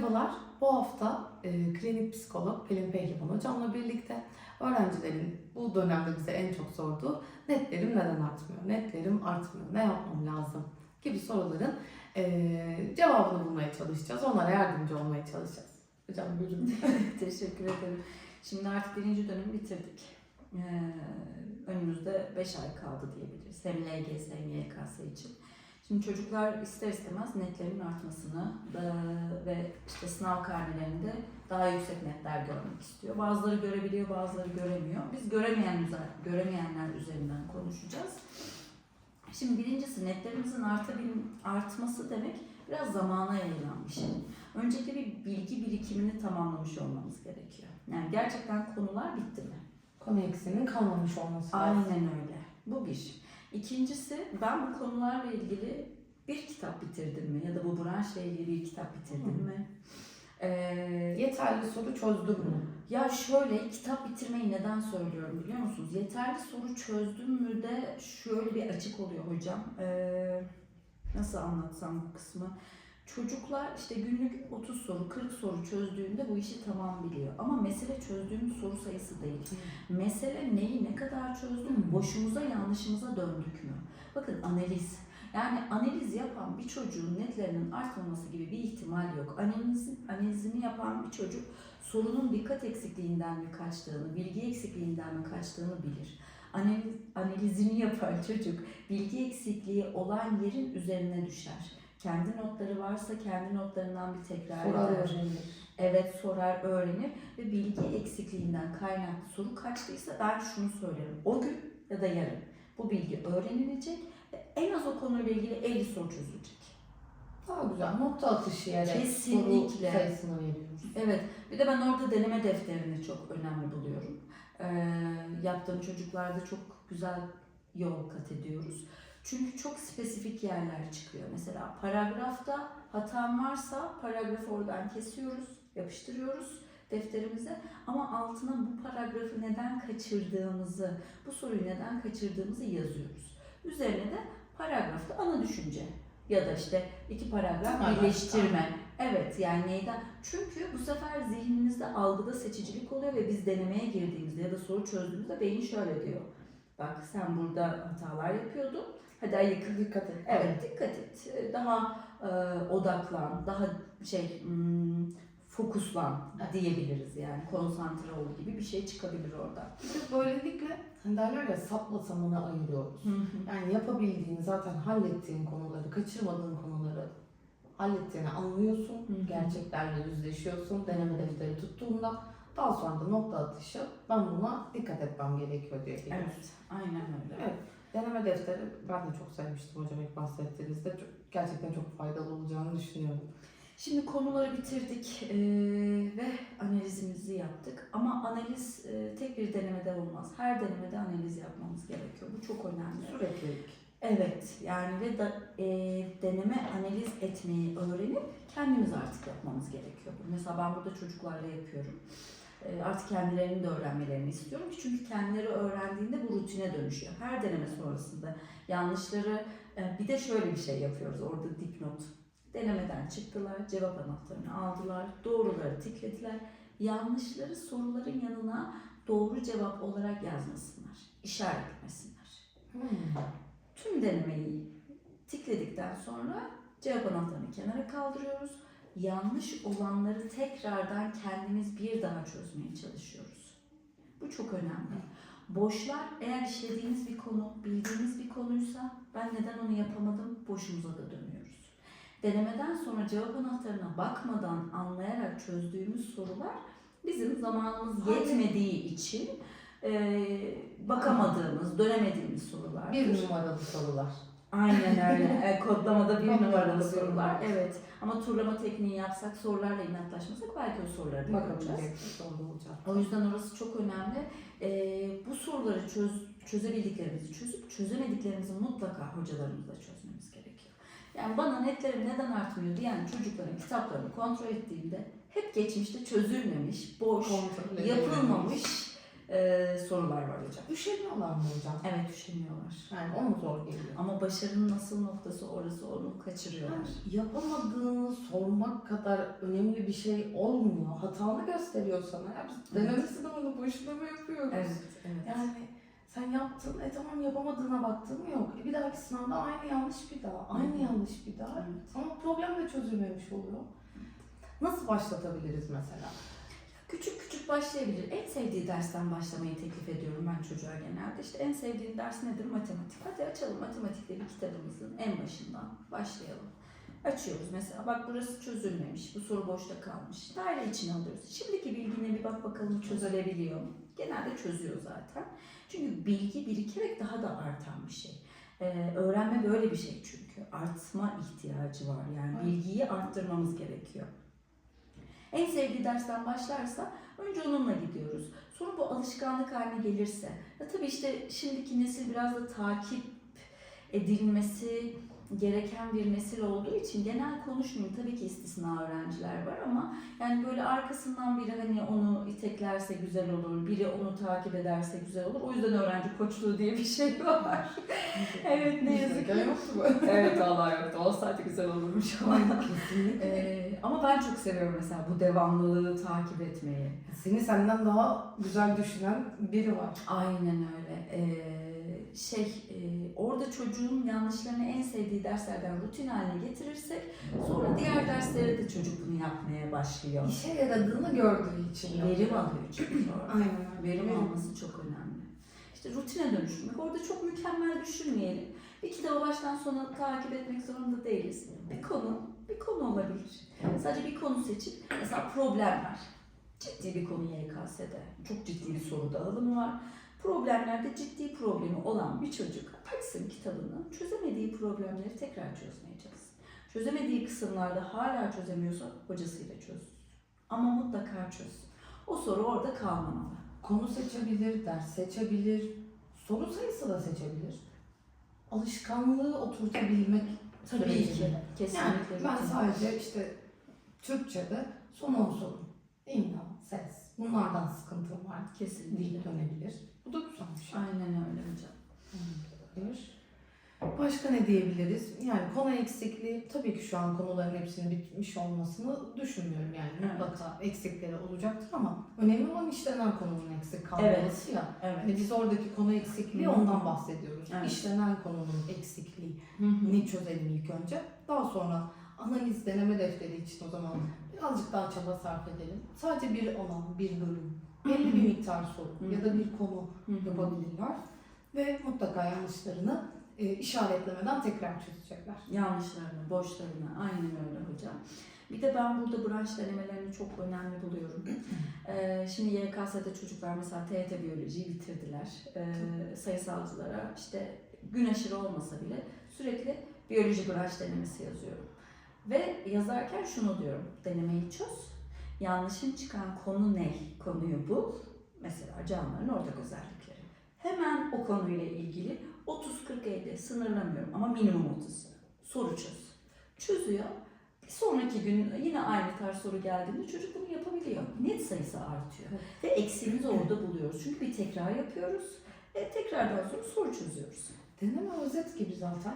Merhabalar. Bu hafta e, klinik psikolog Pelin Pehlivan hocamla birlikte öğrencilerin bu dönemde bize en çok sorduğu netlerim neden artmıyor, netlerim artmıyor, ne yapmam lazım gibi soruların e, cevabını bulmaya çalışacağız. Onlara yardımcı olmaya çalışacağız. Hocam buyurun. Teşekkür ederim. Şimdi artık birinci dönemi bitirdik. Ee, önümüzde 5 ay kaldı diyebiliriz. Hem LGS hem YKS için. Şimdi çocuklar ister istemez netlerin artmasını e, ve işte sınav karnelerinde daha yüksek netler görmek istiyor. Bazıları görebiliyor, bazıları göremiyor. Biz göremeyen göremeyenler üzerinden konuşacağız. Şimdi birincisi netlerimizin artabil, artması demek biraz zamana yayılan bir şey. Öncelikle bir bilgi birikimini tamamlamış olmamız gerekiyor. Yani gerçekten konular bitti mi? Konu eksiğinin kalmamış olması lazım. Aynen öyle. Bu bir. İkincisi ben bu konularla ilgili bir kitap bitirdim mi? Ya da bu branşla ilgili bir kitap bitirdim Hı. mi? Ee, Yeterli soru çözdüm mü? ya şöyle kitap bitirmeyi neden söylüyorum biliyor musunuz? Yeterli soru çözdüm mü de şöyle bir açık oluyor hocam. Ee, nasıl anlatsam bu kısmı? Çocuklar işte günlük 30 soru, 40 soru çözdüğünde bu işi tamam biliyor. Ama mesele çözdüğümüz soru sayısı değil. Mesele neyi ne kadar çözdüm, boşumuza yanlışımıza döndük mü? Bakın analiz. Yani analiz yapan bir çocuğun netlerinin artmaması gibi bir ihtimal yok. Analizin, analizini yapan bir çocuk sorunun dikkat eksikliğinden mi kaçtığını, bilgi eksikliğinden mi kaçtığını bilir. Analiz, analizini yapan çocuk bilgi eksikliği olan yerin üzerine düşer. Kendi notları varsa kendi notlarından bir tekrar Sorar eder. öğrenir. Evet sorar, öğrenir ve bilgi eksikliğinden kaynaklı soru kaçtıysa ben şunu söylerim. O gün ya da yarın bu bilgi öğrenilecek ve en az o konuyla ilgili 50 soru çözülecek. Daha güzel nokta atışı yere Kesinlikle. soru sayısını veriyoruz. Evet, bir de ben orada deneme defterini çok önemli buluyorum. Ee, yaptığım çocuklarda çok güzel yol kat ediyoruz. Çünkü çok spesifik yerler çıkıyor. Mesela paragrafta hatam varsa paragrafı oradan kesiyoruz, yapıştırıyoruz defterimize. Ama altına bu paragrafı neden kaçırdığımızı, bu soruyu neden kaçırdığımızı yazıyoruz. Üzerine de paragrafta ana düşünce ya da işte iki paragraf Tamam, birleştirme. Evet yani neyden? Çünkü bu sefer zihnimizde algıda seçicilik oluyor ve biz denemeye girdiğimizde ya da soru çözdüğümüzde beyin şöyle diyor. Bak sen burada hatalar yapıyordun. Hadi ayık. Dikkat et. Evet dikkat et. Daha e, odaklan, daha şey hmm, fokuslan diyebiliriz yani. Konsantre ol gibi bir şey çıkabilir orada. De böylelikle hani derler ya sapla samanı ayırıyoruz. Yani yapabildiğin, zaten hallettiğin konuları, kaçırmadığın konuları hallettiğini anlıyorsun. Hı hı. Gerçeklerle yüzleşiyorsun. Deneme defteri tuttuğunda daha sonra da nokta atışı ben buna dikkat etmem gerekiyor diye geliyor. Evet, aynen öyle. Evet. Deneme defteri ben de çok sevmiştim hocam ilk bahsettiğinizde. Çok, gerçekten çok faydalı olacağını düşünüyorum. Şimdi konuları bitirdik eee, ve analizimizi yaptık. Ama analiz eee, tek bir denemede olmaz. Her denemede analiz yapmamız gerekiyor. Bu çok önemli. Süreklilik. Evet, yani ve da, eee, deneme analiz etmeyi öğrenip kendimiz artık yapmamız gerekiyor. Mesela ben burada çocuklarla yapıyorum. Eee, artık kendilerinin de öğrenmelerini istiyorum. Çünkü kendileri öğrendiğinde bu rutine dönüşüyor. Her deneme sonrasında yanlışları, eee, bir de şöyle bir şey yapıyoruz orada dipnot. Denemeden çıktılar, cevap anahtarını aldılar, doğruları tiklediler. Yanlışları soruların yanına doğru cevap olarak yazmasınlar, işaretlemesinler. Hmm. Tüm denemeyi tikledikten sonra cevap anahtarını kenara kaldırıyoruz. Yanlış olanları tekrardan kendimiz bir daha çözmeye çalışıyoruz. Bu çok önemli. Boşlar eğer işlediğimiz bir konu, bildiğimiz bir konuysa ben neden onu yapamadım boşumuza da dönüyoruz. Denemeden sonra cevap anahtarına bakmadan anlayarak çözdüğümüz sorular bizim zamanımız yetmediği için e, bakamadığımız, dönemediğimiz sorular. Bir numaralı sorular. Aynen öyle. E, kodlamada bir numaralı sorular. Evet. Ama turlama tekniği yapsak, sorularla inatlaşmasak belki o soruları da yapacağız. O yüzden orası çok önemli. Ee, bu soruları çöz, çözebildiklerimizi çözüp çözemediklerimizi mutlaka hocalarımızla çözmemiz gerekiyor. Yani bana netlerim neden artmıyor diyen çocukların kitaplarını kontrol ettiğimde hep geçmişte çözülmemiş, boş, Kontrol yapılmamış e, sorular var hocam. Üşeniyorlar mı hocam? Evet üşeniyorlar. Yani o mu zor geliyor? Ama başarının nasıl noktası orası onu kaçırıyorlar. Yani yapamadığını sormak kadar önemli bir şey olmuyor. Hatanı gösteriyor sana. Ya biz Evet. deneme sınavını boşuna mı yapıyoruz? Evet, evet. Yani sen yaptın, e tamam yapamadığına baktın mı yok. E bir dahaki sınavda aynı yanlış bir daha, aynı hı. yanlış bir daha. Evet. Ama problem de çözülmemiş oluyor. Nasıl başlatabiliriz mesela? Küçük küçük başlayabilir. En sevdiği dersten başlamayı teklif ediyorum ben çocuğa genelde. İşte en sevdiğin ders nedir? Matematik. Hadi açalım matematikleri kitabımızın en başından başlayalım. Açıyoruz mesela bak burası çözülmemiş, bu soru boşta kalmış. Daire içine alıyoruz. Şimdiki bilgine bir bak bakalım çözülebiliyor mu? Genelde çözüyor zaten. Çünkü bilgi birikerek daha da artan bir şey. Ee, öğrenme böyle bir şey çünkü. Artma ihtiyacı var. Yani bilgiyi arttırmamız gerekiyor. En sevdiği dersten başlarsa önce onunla gidiyoruz. Sonra bu alışkanlık haline gelirse. Ya tabii işte şimdiki nesil biraz da takip edilmesi gereken bir nesil olduğu için genel konuşmayayım. Tabii ki istisna öğrenciler var ama yani böyle arkasından biri hani onu iteklerse güzel olur, biri onu takip ederse güzel olur. O yüzden öğrenci koçluğu diye bir şey var. evet ne yazık ki. yoktu bu. evet Allah yoktu. Olsaydı güzel olurmuş ama. Kesinlikle. Ee, ama ben çok seviyorum mesela bu devamlılığı takip etmeyi. Seni senden daha güzel düşünen biri var. Aynen öyle. Ee, şey e, orada çocuğun yanlışlarını en sevdiği derslerden rutin haline getirirsek sonra diğer derslere de çocuk bunu yapmaya başlıyor. İşe yaradığını gördüğü için. Verim alıyor çünkü sonra. Aynen öyle. Verim alması çok önemli. İşte rutine dönüştürmek. Orada çok mükemmel düşünmeyelim. Bir kitabı baştan sona takip etmek zorunda değiliz. Bir konu, bir konu olabilir. Sadece bir konu seçip mesela problemler. Ciddi bir konu YKS'de. Çok ciddi bir soru dağılımı var. Problemlerde ciddi problemi olan bir çocuk açsın kitabını, çözemediği problemleri tekrar çözmeye çalışsın. Çözemediği kısımlarda hala çözemiyorsa hocasıyla çözsün. Ama mutlaka çözsün. O soru orada kalmamalı. Konu seçebilir, ders seçebilir, soru sayısı da seçebilir. Alışkanlığı oturtabilmek Tabii sürecinde. ki. Kesinlikle. Yani ben sadece işte Türkçe'de son 10 soru, imla, ses, bunlardan sıkıntım var Kesinlikle. deyip dönebilir. Bu da güzel bir şey. Aynen öyle hocam. Başka ne diyebiliriz? Yani konu eksikliği tabii ki şu an konuların hepsinin bitmiş olmasını düşünmüyorum. Yani Evet. mutlaka eksikleri olacaktır ama önemli olan işlenen konunun eksik kalmaması ya. Evet. Hani biz oradaki konu eksikliği Hı hı. ondan bahsediyoruz. Evet. İşlenen konunun eksikliği ne çözelim ilk önce. Daha sonra analiz deneme defteri için o zaman birazcık daha çaba sarf edelim. Sadece bir alan, bir bölüm, belli bir miktar soru ya da bir konu yapabilirler. Ve mutlaka yanlışlarını e, işaretlemeden tekrar çözecekler. Yanlışlarını, boşlarını. Aynen öyle hocam. Bir de ben burada branş denemelerini çok önemli buluyorum. Ee, şimdi YKS'de çocuklar mesela TET biyolojiyi bitirdiler. Ee, sayısalcılara işte gün aşırı olmasa bile sürekli biyoloji branş denemesi yazıyorum. Ve yazarken şunu diyorum. Denemeyi çöz. Yanlışın çıkan konu ne? Konuyu bul. Mesela canlıların ortak özellikleri. Hemen o konuyla ilgili 30-40 50 sınırlamıyorum ama minimum 30 soru çöz. Çözüyor. Bir sonraki gün yine aynı tarz soru geldiğinde çocuk bunu yapabiliyor. Net sayısı artıyor. Evet. Ve eksiğimizi orada buluyoruz. Çünkü bir tekrar yapıyoruz. E, tekrardan sonra soru çözüyoruz. Deneme özet gibi zaten.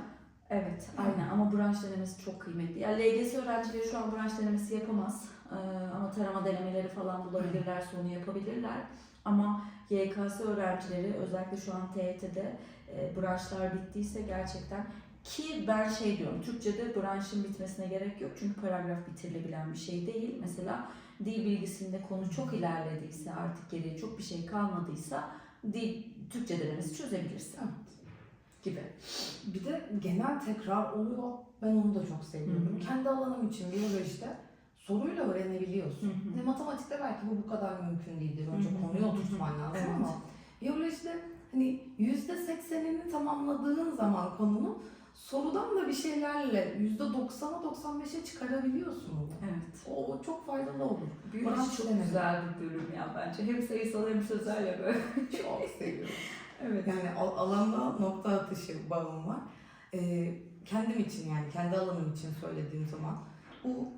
Evet, aynen ama branş denemesi çok kıymetli. Yani LGS öğrencileri şu an branş denemesi yapamaz. Ee, ama tarama denemeleri falan bulabilirler, onu yapabilirler. Ama YKS öğrencileri özellikle şu an TYT'de e, branşlar bittiyse gerçekten ki ben şey diyorum, Türkçe'de branşın bitmesine gerek yok çünkü paragraf bitirilebilen bir şey değil. Mesela dil bilgisinde konu çok ilerlediyse, artık geriye çok bir şey kalmadıysa dil, Türkçe denemesi çözebilirsin Evet. gibi. Bir de genel tekrar oluyor. Ben onu da çok seviyorum. Hı hı. Kendi alanım için biyolojide soruyla öğrenebiliyorsun. Hı hı. Ne matematikte belki bu bu kadar mümkün değildir. Önce Hı hı. konuyu oturtman lazım tamamladığın zaman konunun sorudan da bir şeylerle yüzde doksana 95'e çıkarabiliyorsun onu. Evet. O, çok faydalı olur. Biyoloji Branş çok denemi. güzel bir bölüm ya bence. Hem sayısal hem sözel ya böyle. Çok seviyorum. Evet. Yani al- alanda nokta atışı bağım var. Ee, kendim için yani kendi alanım için söylediğim zaman bu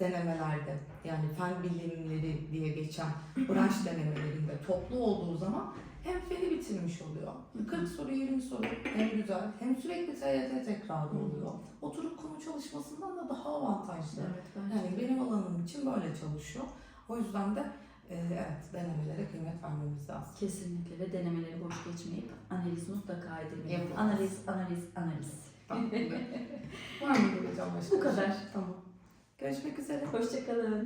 denemelerde yani fen bilimleri diye geçen branş denemelerinde toplu olduğu zaman hem feni bitirmiş oluyor. 40 soru 20 soru hem güzel hem sürekli TYT tekrarı oluyor. Oturup konu çalışmasından da daha avantajlı. Evet, Yani benim alanım için böyle çalışıyor. O yüzden de e, evet denemelere kıymet vermemiz lazım. Kesinlikle ve denemeleri boş geçmeyip analiz mutlaka edilmeli. Analiz, analiz, analiz. Tamam. Var mı hocam başka? Bu kadar. Tamam. Görüşmek üzere. Hoşçakalın.